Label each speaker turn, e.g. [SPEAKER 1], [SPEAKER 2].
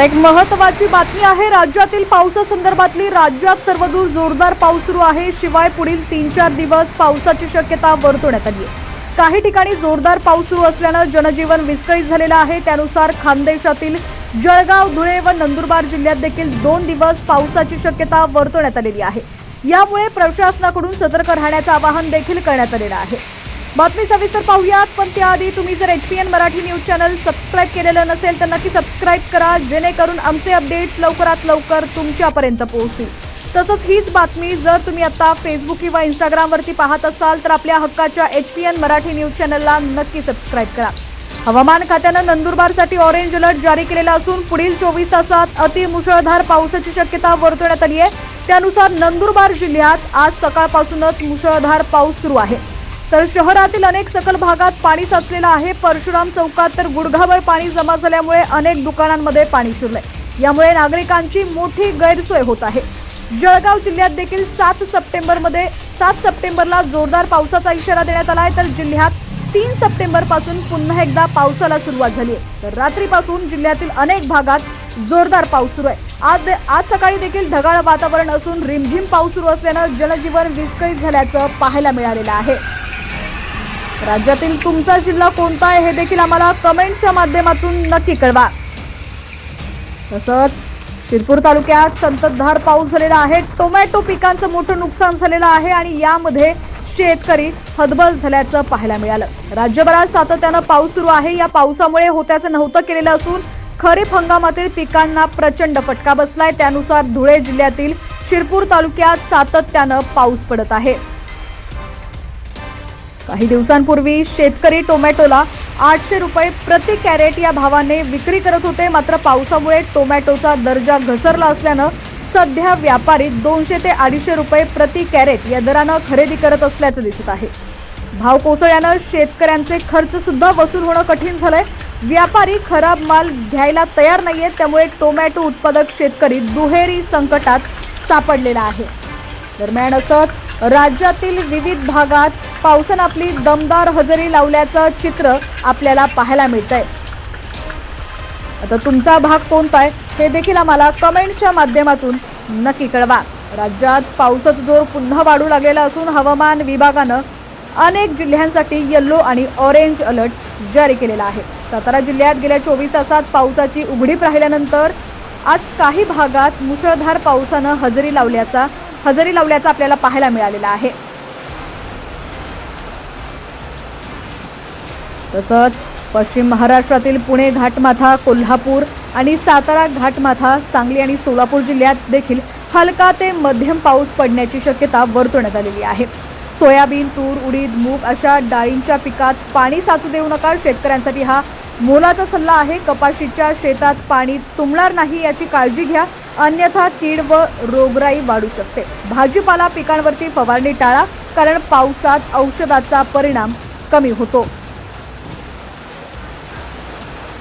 [SPEAKER 1] आता एक महत्वाची बातमी आहे राज्यातील पावसासंदर्भातली. राज्यात सर्वदूर जोरदार पाऊस सुरू आहे शिवाय पुढील तीन चार दिवस पावसाची शक्यता वर्तवण्यात आली आहे. काही ठिकाणी जोरदार पाऊस सुरू असल्यानं जनजीवन विस्कळीत झालेलं आहे त्यानुसार खानदेशातील जळगाव धुळे व नंदुरबार जिल्ह्यात देखील दोन दिवस पावसाची शक्यता वर्तवण्यात आलेली आहे. यामुळे प्रशासनाकडून सतर्क राहण्याचं आवाहन देखील करण्यात आलेलं आहे. बातमी सविस्तर पाहूयात पण त्याआधी तुम्ही जर H P N Marathi news channel subscribe केलेलं नसेल तर नक्की सबस्क्राईब करा जेणेकरून आमचे अपडेट्स लवकरात लवकर तुमच्यापर्यंत पोहोचतील. तसंच हीच बातमी जर तुम्ही आता फेसबुक किंवा इंस्टाग्रामवरती पाहत असाल तर आपल्या हक्काच्या H P N Marathi news चॅनलला नक्की सबस्क्राईब करा. हवामान खात्यानं नंदुरबारसाठी ऑरेंज अलर्ट जारी केलेला असून पुढील चोवीस तासात अतिमुसळधार पावसाची शक्यता वर्तवण्यात आली आहे त्यानुसार नंदुरबार जिल्ह्यात आज सकाळपासूनच मुसळधार पाऊस सुरू आहे. तर शहरातील अनेक सकल भागात पाणी साचलेलं आहे. परशुराम चौकात तर गुडघाभर पाणी जमा झाल्यामुळे अनेक दुकानांमध्ये पाणी शिरलंय. यामुळे नागरिकांची मोठी गैरसोय होत आहे. जळगाव जिल्ह्यात देखील सात सप्टेंबरमध्ये सात सप्टेंबरला जोरदार पावसाचा इशारा देण्यात आला आहे तर जिल्ह्यात तीन सप्टेंबरपासून पुन्हा एकदा पावसाला सुरुवात झाली आहे तर रात्रीपासून जिल्ह्यातील अनेक भागात जोरदार पाऊस सुरू आहे. आज आज सकाळी देखील ढगाळ वातावरण असून रिमझिम पाऊस सुरू असल्यानं जनजीवन विस्कळीत झाल्याचं पाहायला मिळालेलं आहे. राज्यातील तुमचा जिल्हा कोणता आहे हे देखील आम्हाला कमेंटच्या माध्यमातून नक्की कळवा. तसंच शिरपूर तालुक्यात संततधार पाऊस झालेला आहे. टोमॅटो पिकांचं मोठं नुकसान झालेलं आहे आणि यामध्ये शेतकरी हतबल झाल्याचं पाहायला मिळालं. राज्यभरात सातत्यानं पाऊस सुरू आहे. या पावसामुळे होत्याचं नव्हतं केलेलं असून खरीप हंगामातील पिकांना प्रचंड फटका बसलाय. त्यानुसार धुळे जिल्ह्यातील शिरपूर तालुक्यात सातत्यानं पाऊस पडत आहे. काही दिवसांपूर्वी शेतकरी टोमॅटोला आठशे रुपये प्रति कॅरेट या भावाने विक्री करत होते. मात्र पावसामुळे टोमॅटोचा दर्जा घसरला असल्यानं सध्या व्यापारी दोनशे ते अडीचशे रुपये प्रति कॅरेट या दरानं खरेदी करत असल्याचं दिसत आहे. भाव कोसळल्यानं शेतकऱ्यांचे खर्च सुद्धा वसूल होणं कठीण झालंय. व्यापारी खराब माल घ्यायला तयार नाहीयेत त्यामुळे टोमॅटो उत्पादक शेतकरी दुहेरी संकटात सापडलेला आहे. दरम्यान असंच राज्यातील विविध भागात पावसानं आपली दमदार हजेरी लावल्याचं चित्र आपल्याला पाहायला मिळतंय. आता तुमचा भाग कोणता आहे हे देखील आम्हाला कमेंट्सच्या माध्यमातून नक्की कळवा. राज्यात पावसाचा जोर पुन्हा वाढू लागलेला असून हवामान विभागानं अनेक जिल्ह्यांसाठी येल्लो आणि ऑरेंज अलर्ट जारी केलेला आहे. सातारा जिल्ह्यात गेल्या चोवीस तासात पावसाची उघडीप राहिल्यानंतर आज काही भागात मुसळधार पावसानं हजेरी लावल्याचा हजेरी लावल्याचा आपल्याला पाहायला मिळालेला आहे. तसंच पश्चिम महाराष्ट्रातील पुणे घाटमाथा कोल्हापूर आणि सातारा घाटमाथा सांगली आणि सोलापूर जिल्ह्यात देखील हलका ते मध्यम पाऊस पडण्याची शक्यता वर्तवण्यात आलेली आहे. सोयाबीन तूर उडीद मूग अशा डाळींच्या पिकात पाणी साचू देऊ नका. शेतकऱ्यांसाठी हा मोलाचा सल्ला आहे. कपाशीच्या शेतात पाणी तुंबणार नाही याची काळजी घ्या. अन्यथा कीड व रोगराई वाढू शकते. भाजीपाला पिकांवरती फवारणी टाळा कारण पावसात औषधाचा परिणाम कमी होतो.